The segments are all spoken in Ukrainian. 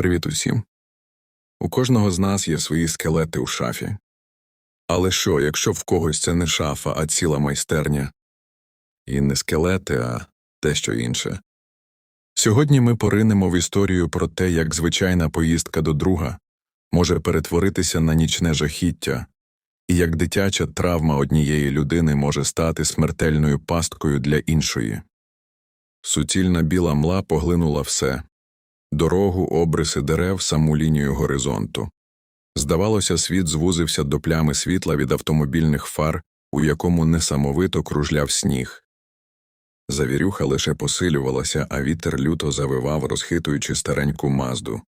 Привіт усім. У кожного з нас є свої скелети у шафі. Але що, якщо в когось це не шафа, а ціла майстерня? І не скелети, а дещо інше. Сьогодні ми поринемо в історію про те, як звичайна поїздка до друга може перетворитися на нічне жахіття, і як дитяча травма однієї людини може стати смертельною пасткою для іншої. Суцільна біла мла поглинула все дорогу, обриси дерев, саму лінію горизонту. Здавалося, світ звузився до плями світла від автомобільних фар, у якому несамовито кружляв сніг. Завірюха лише посилювалася, а вітер люто завивав, розхитуючи стареньку мазду.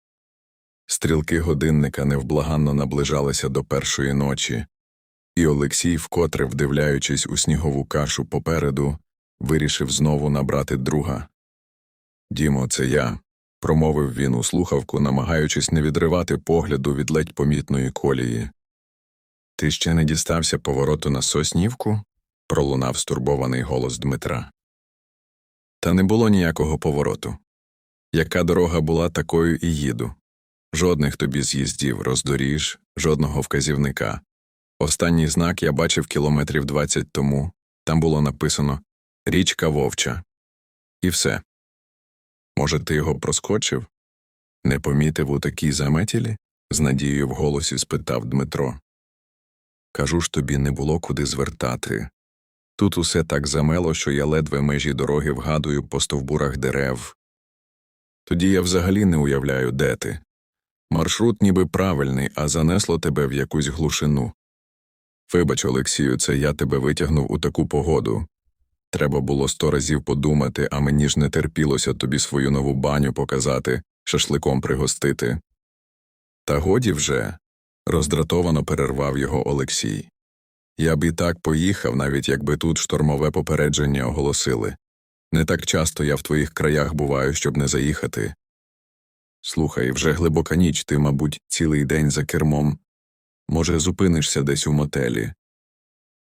Стрілки годинника невблаганно наближалися до першої ночі, і Олексій, вкотре вдивляючись у снігову кашу попереду, вирішив знову набрати друга. Дімо, це я, промовив він у слухавку, намагаючись не відривати погляду від ледь помітної колії. Ти ще не дістався повороту на соснівку? пролунав стурбований голос Дмитра. Та не було ніякого повороту. Яка дорога була, такою і їду. Жодних тобі з'їздів, роздоріж, жодного вказівника. Останній знак я бачив кілометрів двадцять тому. Там було написано Річка Вовча. І все. Може, ти його проскочив? Не помітив у такій заметілі? з надією в голосі спитав Дмитро. Кажу ж тобі, не було куди звертати. Тут усе так замело, що я ледве межі дороги вгадую по стовбурах дерев. Тоді я взагалі не уявляю, де ти. Маршрут ніби правильний, а занесло тебе в якусь глушину. Вибач, Олексію, це я тебе витягнув у таку погоду. Треба було сто разів подумати, а мені ж не терпілося тобі свою нову баню показати, шашликом пригостити. Та годі вже, роздратовано перервав його Олексій. Я б і так поїхав, навіть якби тут штормове попередження оголосили. Не так часто я в твоїх краях буваю, щоб не заїхати. Слухай, вже глибока ніч, ти, мабуть, цілий день за кермом. Може, зупинишся десь у мотелі.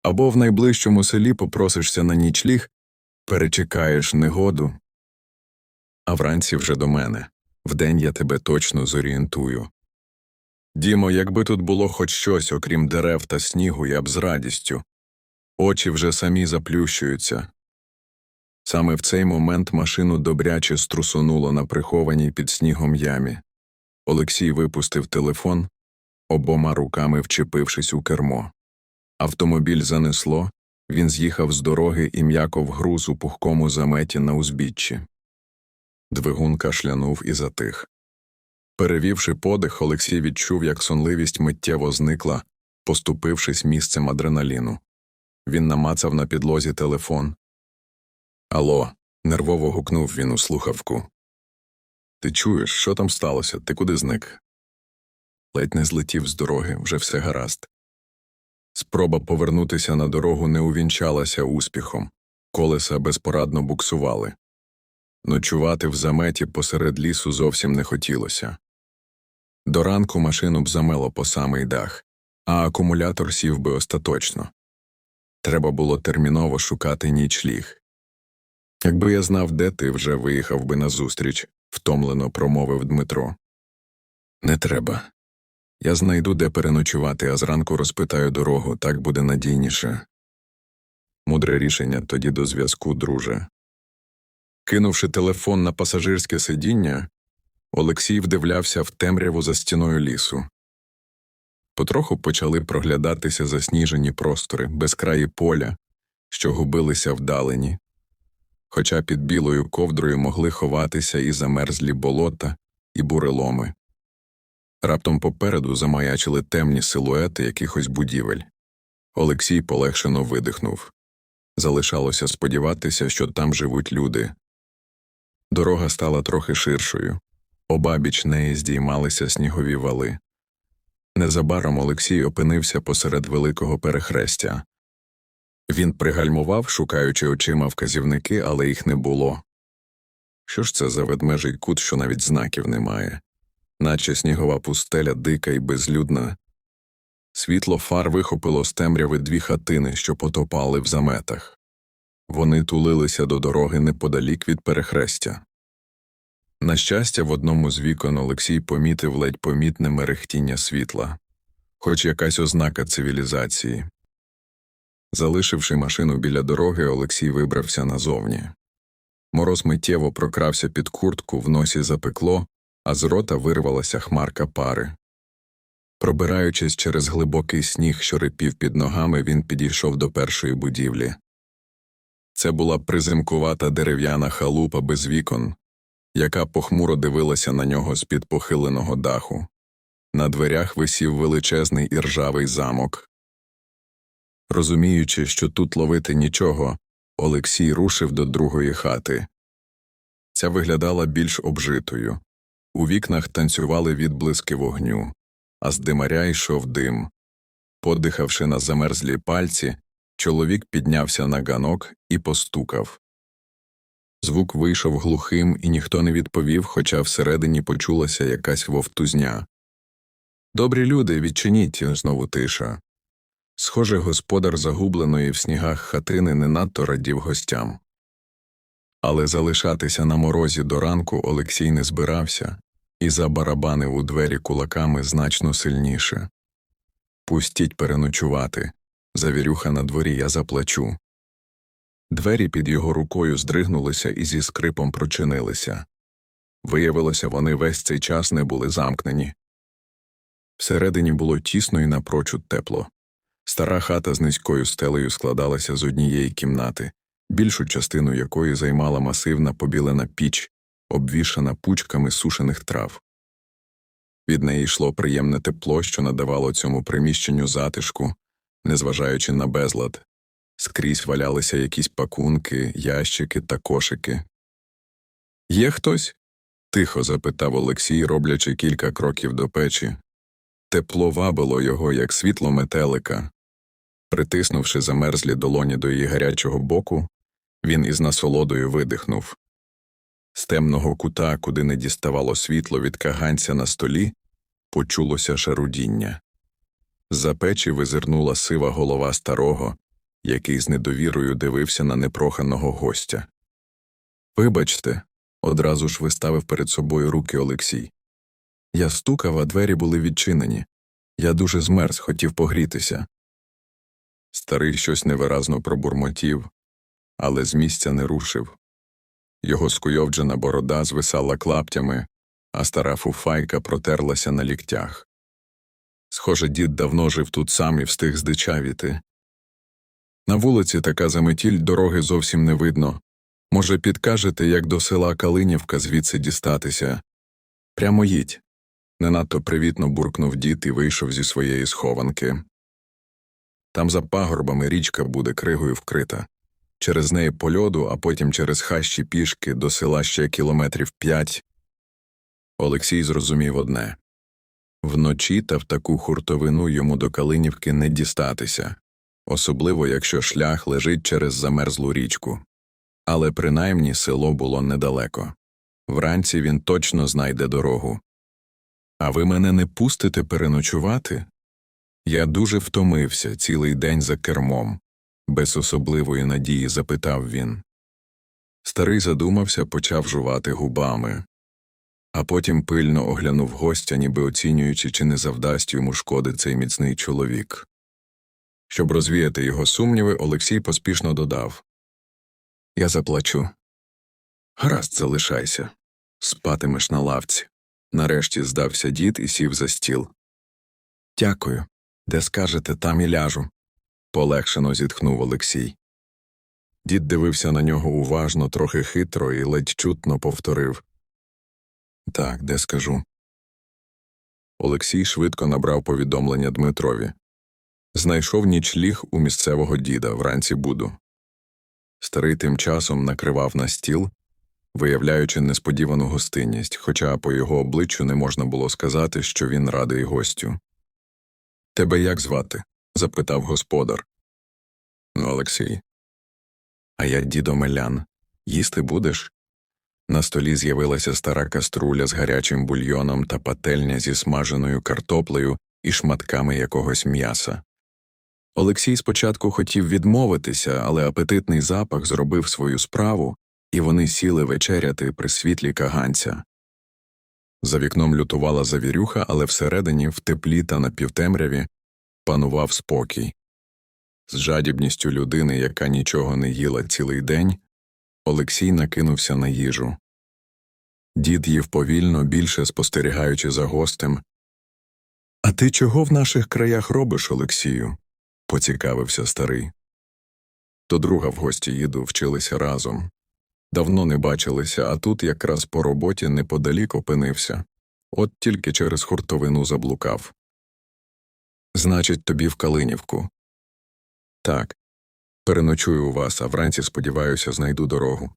Або в найближчому селі попросишся на нічліг, перечекаєш негоду. А вранці вже до мене. Вдень я тебе точно зорієнтую. Дімо, якби тут було хоч щось, окрім дерев та снігу, я б з радістю. Очі вже самі заплющуються. Саме в цей момент машину добряче струсонуло на прихованій під снігом ямі. Олексій випустив телефон, обома руками вчепившись у кермо. Автомобіль занесло, він з'їхав з дороги і м'яко вгруз у пухкому заметі на узбіччі. Двигун кашлянув і затих. Перевівши подих, Олексій відчув, як сонливість миттєво зникла, поступившись місцем адреналіну. Він намацав на підлозі телефон. Алло, нервово гукнув він у слухавку. Ти чуєш, що там сталося? Ти куди зник? Ледь не злетів з дороги, вже все гаразд. Спроба повернутися на дорогу не увінчалася успіхом, колеса безпорадно буксували. Ночувати в заметі посеред лісу зовсім не хотілося. До ранку машину б замело по самий дах, а акумулятор сів би остаточно. Треба було терміново шукати нічліг. Якби я знав, де ти вже виїхав би назустріч, втомлено промовив Дмитро. Не треба. Я знайду, де переночувати, а зранку розпитаю дорогу, так буде надійніше. Мудре рішення тоді до зв'язку, друже. Кинувши телефон на пасажирське сидіння, Олексій вдивлявся в темряву за стіною лісу. Потроху почали проглядатися засніжені простори, безкраї поля, що губилися вдалені, хоча під білою ковдрою могли ховатися і замерзлі болота, і буреломи. Раптом попереду замаячили темні силуети якихось будівель. Олексій полегшено видихнув. Залишалося сподіватися, що там живуть люди. Дорога стала трохи ширшою, обабіч неї здіймалися снігові вали. Незабаром Олексій опинився посеред великого перехрестя. Він пригальмував, шукаючи очима вказівники, але їх не було. Що ж це за ведмежий кут, що навіть знаків немає? Наче снігова пустеля дика і безлюдна. Світло фар вихопило з темряви дві хатини, що потопали в заметах. Вони тулилися до дороги неподалік від перехрестя. На щастя, в одному з вікон Олексій помітив ледь помітне мерехтіння світла, хоч якась ознака цивілізації. Залишивши машину біля дороги, Олексій вибрався назовні. Мороз миттєво прокрався під куртку, в носі запекло, а з рота вирвалася хмарка пари. Пробираючись через глибокий сніг, що рипів під ногами, він підійшов до першої будівлі. Це була приземкувата дерев'яна халупа без вікон, яка похмуро дивилася на нього з-під похиленого даху. На дверях висів величезний іржавий замок. Розуміючи, що тут ловити нічого, Олексій рушив до другої хати. Ця виглядала більш обжитою. У вікнах танцювали відблиски вогню, а з димаря йшов дим. Подихавши на замерзлі пальці, чоловік піднявся на ганок і постукав. Звук вийшов глухим, і ніхто не відповів, хоча всередині почулася якась вовтузня. Добрі люди, відчиніть, знову тиша. Схоже, господар загубленої в снігах хатини не надто радів гостям. Але залишатися на морозі до ранку Олексій не збирався і забарабанив у двері кулаками значно сильніше. Пустіть переночувати. Завірюха на дворі я заплачу. Двері під його рукою здригнулися і зі скрипом прочинилися. Виявилося, вони весь цей час не були замкнені. Всередині було тісно і напрочуд тепло. Стара хата з низькою стелею складалася з однієї кімнати, більшу частину якої займала масивна побілена піч, обвішана пучками сушених трав. Від неї йшло приємне тепло, що надавало цьому приміщенню затишку, незважаючи на безлад. Скрізь валялися якісь пакунки, ящики та кошики. Є хтось? тихо запитав Олексій, роблячи кілька кроків до печі. Тепло вабило його, як світло метелика. Притиснувши замерзлі долоні до її гарячого боку, він із насолодою видихнув. З темного кута, куди не діставало світло від каганця на столі, почулося шарудіння. За печі визирнула сива голова старого, який з недовірою дивився на непроханого гостя. Вибачте, одразу ж виставив перед собою руки Олексій. Я стукав, а двері були відчинені. Я дуже змерз, хотів погрітися. Старий щось невиразно пробурмотів, але з місця не рушив. Його скуйовджена борода звисала клаптями, а стара фуфайка протерлася на ліктях. Схоже, дід давно жив тут сам і встиг здичавіти. На вулиці така заметіль дороги зовсім не видно. Може, підкажете, як до села Калинівка звідси дістатися? Прямо їдь. Не надто привітно буркнув дід і вийшов зі своєї схованки. Там за пагорбами річка буде кригою вкрита. Через неї по льоду, а потім через хащі пішки до села ще кілометрів п'ять. Олексій зрозумів одне вночі та в таку хуртовину йому до Калинівки не дістатися, особливо якщо шлях лежить через замерзлу річку. Але принаймні село було недалеко. Вранці він точно знайде дорогу. А ви мене не пустите переночувати? Я дуже втомився цілий день за кермом, без особливої надії запитав він. Старий задумався, почав жувати губами, а потім пильно оглянув гостя, ніби оцінюючи, чи не завдасть йому шкоди цей міцний чоловік. Щоб розвіяти його сумніви, Олексій поспішно додав Я заплачу. Гаразд, залишайся, спатимеш на лавці. Нарешті здався дід і сів за стіл. Дякую. Де скажете, там і ляжу. Полегшено зітхнув Олексій. Дід дивився на нього уважно, трохи хитро і ледь чутно повторив Так, де скажу. Олексій швидко набрав повідомлення Дмитрові. Знайшов нічліг у місцевого діда, вранці буду. Старий тим часом накривав на стіл, виявляючи несподівану гостинність, хоча по його обличчю не можна було сказати, що він радий гостю. Тебе як звати? Запитав господар. Ну, Олексій. А я дідо Мелян. Їсти будеш? На столі з'явилася стара каструля з гарячим бульйоном та пательня зі смаженою картоплею і шматками якогось м'яса. Олексій спочатку хотів відмовитися, але апетитний запах зробив свою справу, і вони сіли вечеряти при світлі каганця. За вікном лютувала завірюха, але всередині, в теплі та напівтемряві, панував спокій. З жадібністю людини, яка нічого не їла цілий день, Олексій накинувся на їжу. Дід їв повільно, більше спостерігаючи за гостем. А ти чого в наших краях робиш, Олексію? поцікавився старий. До друга в гості їду вчилися разом. Давно не бачилися, а тут якраз по роботі неподалік опинився. От тільки через хуртовину заблукав. Значить, тобі в Калинівку. Так. Переночую у вас, а вранці, сподіваюся, знайду дорогу.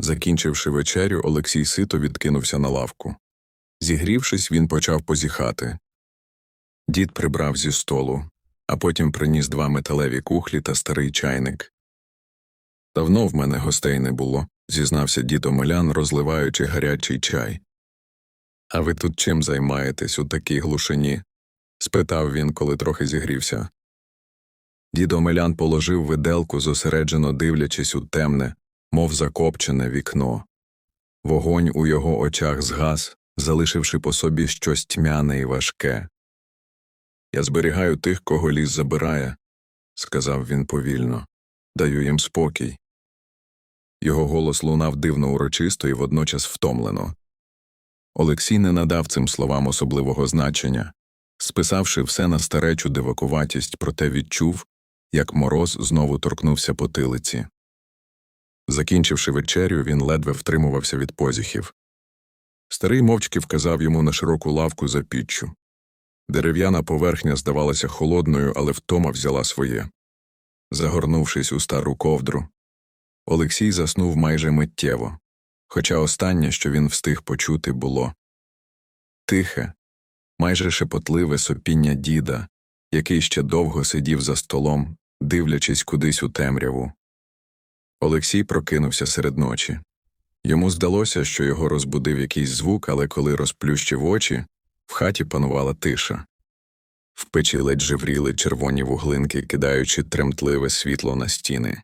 Закінчивши вечерю, Олексій сито відкинувся на лавку. Зігрівшись, він почав позіхати. Дід прибрав зі столу, а потім приніс два металеві кухлі та старий чайник. Давно в мене гостей не було, зізнався дід Омелян, розливаючи гарячий чай. А ви тут чим займаєтесь у такій глушині? Спитав він, коли трохи зігрівся. Дід Омелян положив виделку, зосереджено дивлячись у темне, мов закопчене вікно. Вогонь у його очах згас, залишивши по собі щось тьмяне і важке. Я зберігаю тих, кого ліс забирає, сказав він повільно, даю їм спокій. Його голос лунав дивно урочисто і водночас втомлено. Олексій не надав цим словам особливого значення, списавши все на старечу дивакуватість, проте відчув, як мороз знову торкнувся потилиці. Закінчивши вечерю, він ледве втримувався від позіхів. Старий мовчки вказав йому на широку лавку за піччю. Дерев'яна поверхня здавалася холодною, але втома взяла своє. Загорнувшись у стару ковдру, Олексій заснув майже миттєво, хоча останнє, що він встиг почути, було тихе, майже шепотливе сопіння діда, який ще довго сидів за столом, дивлячись кудись у темряву. Олексій прокинувся серед ночі. Йому здалося, що його розбудив якийсь звук, але коли розплющив очі, в хаті панувала тиша. В печі ледь живріли червоні вуглинки, кидаючи тремтливе світло на стіни.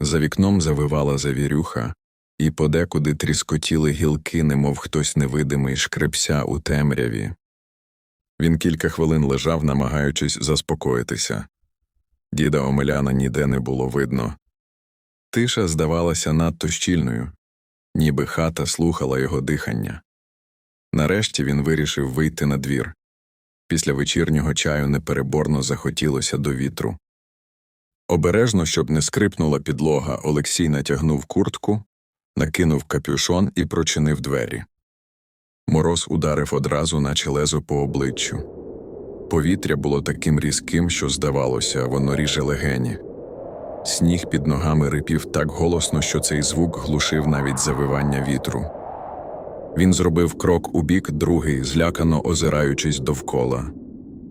За вікном завивала завірюха, і подекуди тріскотіли гілки, немов хтось невидимий шкребся у темряві. Він кілька хвилин лежав, намагаючись заспокоїтися. Діда Омеляна ніде не було видно. Тиша здавалася надто щільною, ніби хата слухала його дихання. Нарешті він вирішив вийти на двір. Після вечірнього чаю непереборно захотілося до вітру. Обережно, щоб не скрипнула підлога, Олексій натягнув куртку, накинув капюшон і прочинив двері. Мороз ударив одразу, наче лезо по обличчю. Повітря було таким різким, що, здавалося, воно ріже легені. Сніг під ногами рипів так голосно, що цей звук глушив навіть завивання вітру. Він зробив крок у бік, другий, злякано озираючись довкола.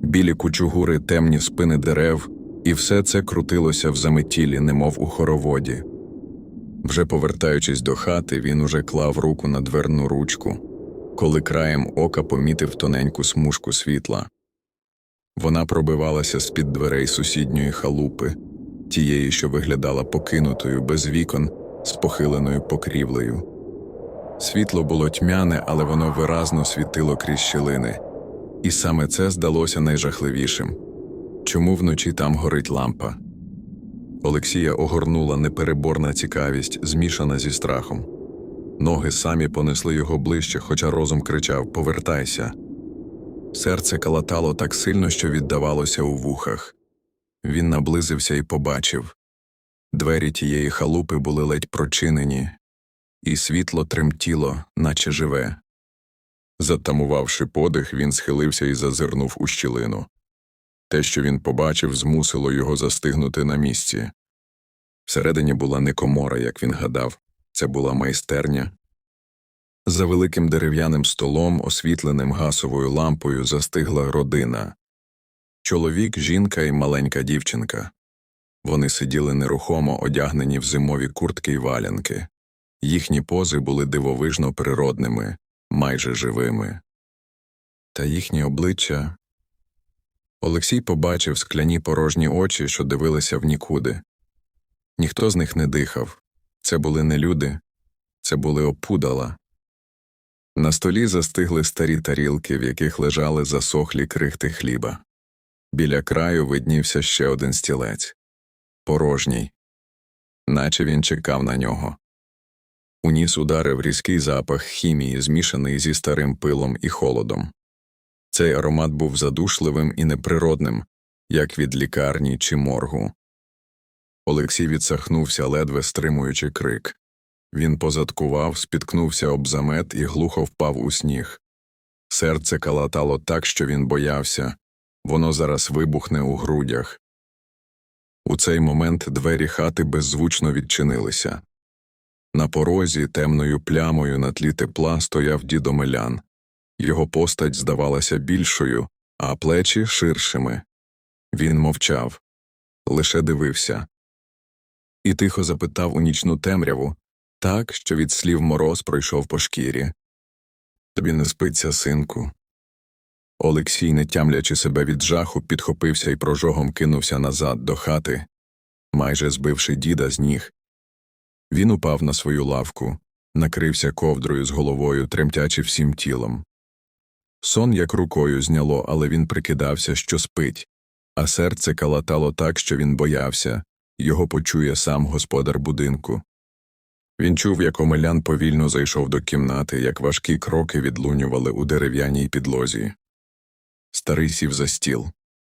Білі кучугури, темні спини дерев, і все це крутилося в заметілі, немов у хороводі. Вже повертаючись до хати, він уже клав руку на дверну ручку, коли краєм ока помітив тоненьку смужку світла. Вона пробивалася з-під дверей сусідньої халупи, тієї, що виглядала покинутою без вікон, з похиленою покрівлею. Світло було тьмяне, але воно виразно світило крізь щілини, і саме це здалося найжахливішим чому вночі там горить лампа. Олексія огорнула непереборна цікавість, змішана зі страхом. Ноги самі понесли його ближче, хоча розум кричав Повертайся. Серце калатало так сильно, що віддавалося у вухах. Він наблизився і побачив двері тієї халупи були ледь прочинені, і світло тремтіло, наче живе. Затамувавши подих, він схилився і зазирнув у щілину. Те, що він побачив, змусило його застигнути на місці. Всередині була не комора, як він гадав, це була майстерня. За великим дерев'яним столом, освітленим гасовою лампою, застигла родина чоловік, жінка і маленька дівчинка. Вони сиділи нерухомо, одягнені в зимові куртки й валянки. Їхні пози були дивовижно природними, майже живими. Та їхні обличчя. Олексій побачив скляні порожні очі, що дивилися в нікуди. Ніхто з них не дихав. Це були не люди, це були опудала. На столі застигли старі тарілки, в яких лежали засохлі крихти хліба. Біля краю виднівся ще один стілець порожній, наче він чекав на нього. У ніс ударив різкий запах хімії, змішаний зі старим пилом і холодом. Цей аромат був задушливим і неприродним, як від лікарні чи моргу. Олексій відсахнувся, ледве стримуючи крик. Він позадкував, спіткнувся об замет і глухо впав у сніг. Серце калатало так, що він боявся воно зараз вибухне у грудях. У цей момент двері хати беззвучно відчинилися. На порозі темною плямою на тлі тепла стояв дід Омелян. Його постать здавалася більшою, а плечі ширшими. Він мовчав, лише дивився. І тихо запитав у нічну темряву, так, що від слів мороз пройшов по шкірі. Тобі не спиться, синку. Олексій, не тямлячи себе від жаху, підхопився і прожогом кинувся назад до хати, майже збивши діда з ніг. Він упав на свою лавку, накрився ковдрою з головою, тремтячи всім тілом. Сон як рукою зняло, але він прикидався, що спить, а серце калатало так, що він боявся його почує сам господар будинку. Він чув, як Омелян повільно зайшов до кімнати, як важкі кроки відлунювали у дерев'яній підлозі. Старий сів за стіл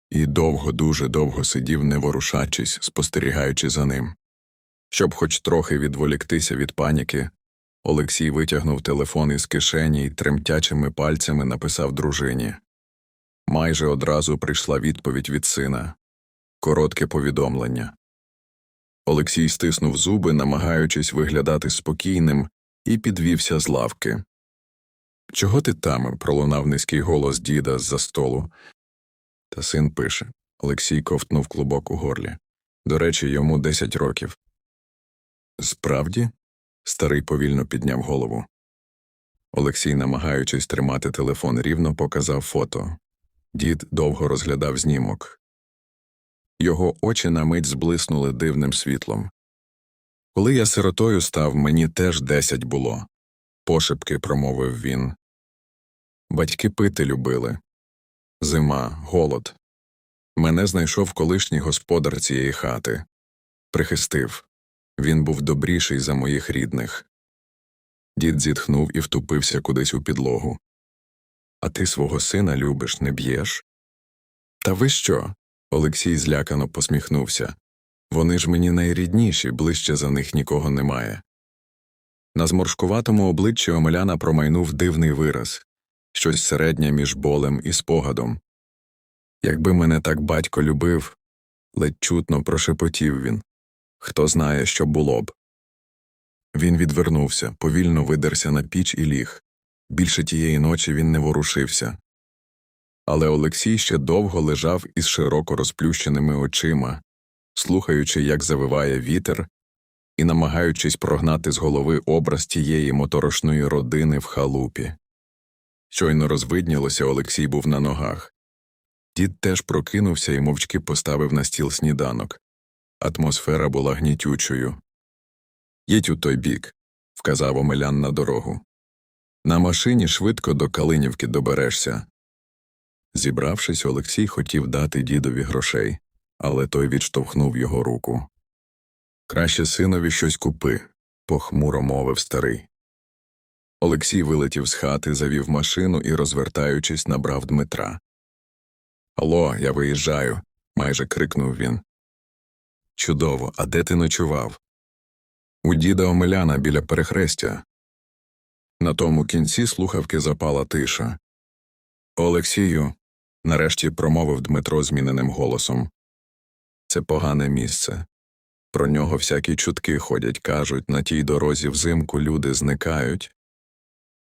і довго, дуже довго сидів, не ворушачись, спостерігаючи за ним. Щоб хоч трохи відволіктися від паніки, Олексій витягнув телефон із кишені і тремтячими пальцями написав дружині. Майже одразу прийшла відповідь від сина коротке повідомлення. Олексій стиснув зуби, намагаючись виглядати спокійним, і підвівся з лавки. Чого ти там? пролунав низький голос діда з-за столу. Та син пише. Олексій ковтнув клубок у горлі. До речі, йому десять років. Справді? Старий повільно підняв голову. Олексій, намагаючись тримати телефон рівно, показав фото. Дід довго розглядав знімок. Його очі на мить зблиснули дивним світлом. Коли я сиротою став, мені теж десять було, пошепки промовив він. Батьки пити любили. Зима, голод. Мене знайшов колишній господар цієї хати. Прихистив. Він був добріший за моїх рідних. Дід зітхнув і втупився кудись у підлогу. А ти свого сина любиш, не б'єш? Та ви що? Олексій злякано посміхнувся. Вони ж мені найрідніші, ближче за них нікого немає. На зморшкуватому обличчі Омеляна промайнув дивний вираз щось середнє між болем і спогадом. Якби мене так батько любив, ледь чутно прошепотів він. Хто знає, що було б. Він відвернувся, повільно видерся на піч і ліг. Більше тієї ночі він не ворушився. Але Олексій ще довго лежав із широко розплющеними очима, слухаючи, як завиває вітер, і намагаючись прогнати з голови образ тієї моторошної родини в халупі. Щойно розвиднілося, Олексій був на ногах. Дід теж прокинувся і мовчки поставив на стіл сніданок. Атмосфера була гнітючою. Їдь у той бік, вказав Омелян на дорогу. На машині швидко до Калинівки доберешся. Зібравшись, Олексій хотів дати дідові грошей, але той відштовхнув його руку. Краще синові щось купи, похмуро мовив старий. Олексій вилетів з хати, завів машину і, розвертаючись, набрав Дмитра. Алло, я виїжджаю, майже крикнув він. Чудово, а де ти ночував? У діда Омеляна біля перехрестя. На тому кінці слухавки запала тиша. Олексію, нарешті промовив Дмитро зміненим голосом. Це погане місце. Про нього всякі чутки ходять, кажуть, на тій дорозі взимку люди зникають,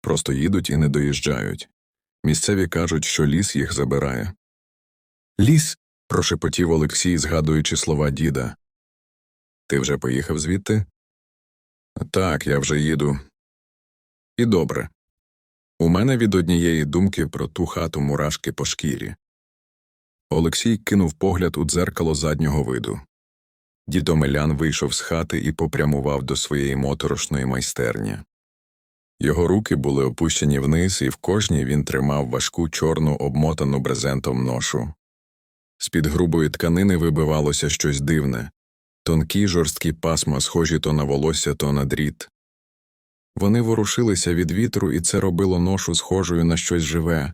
просто їдуть і не доїжджають. Місцеві кажуть, що ліс їх забирає. Ліс. прошепотів Олексій, згадуючи слова діда. Ти вже поїхав звідти? Так, я вже їду. І добре. У мене від однієї думки про ту хату мурашки по шкірі. Олексій кинув погляд у дзеркало заднього виду. Дід Омелян вийшов з хати і попрямував до своєї моторошної майстерні. Його руки були опущені вниз, і в кожній він тримав важку чорну обмотану брезентом ношу. З-під грубої тканини вибивалося щось дивне тонкі жорсткі пасма, схожі то на волосся, то на дріт. Вони ворушилися від вітру, і це робило ношу схожою на щось живе.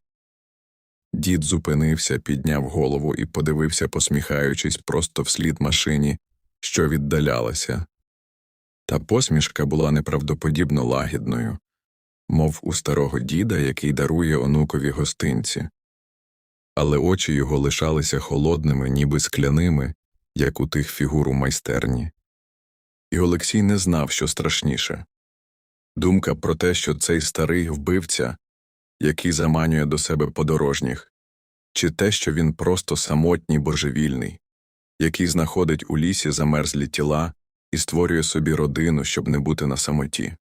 Дід зупинився, підняв голову і подивився, посміхаючись просто вслід машині, що віддалялася. Та посмішка була неправдоподібно лагідною, мов у старого діда, який дарує онукові гостинці. Але очі його лишалися холодними, ніби скляними, як у тих фігур у майстерні. І Олексій не знав, що страшніше думка про те, що цей старий вбивця, який заманює до себе подорожніх, чи те, що він просто самотній божевільний, який знаходить у лісі замерзлі тіла і створює собі родину, щоб не бути на самоті.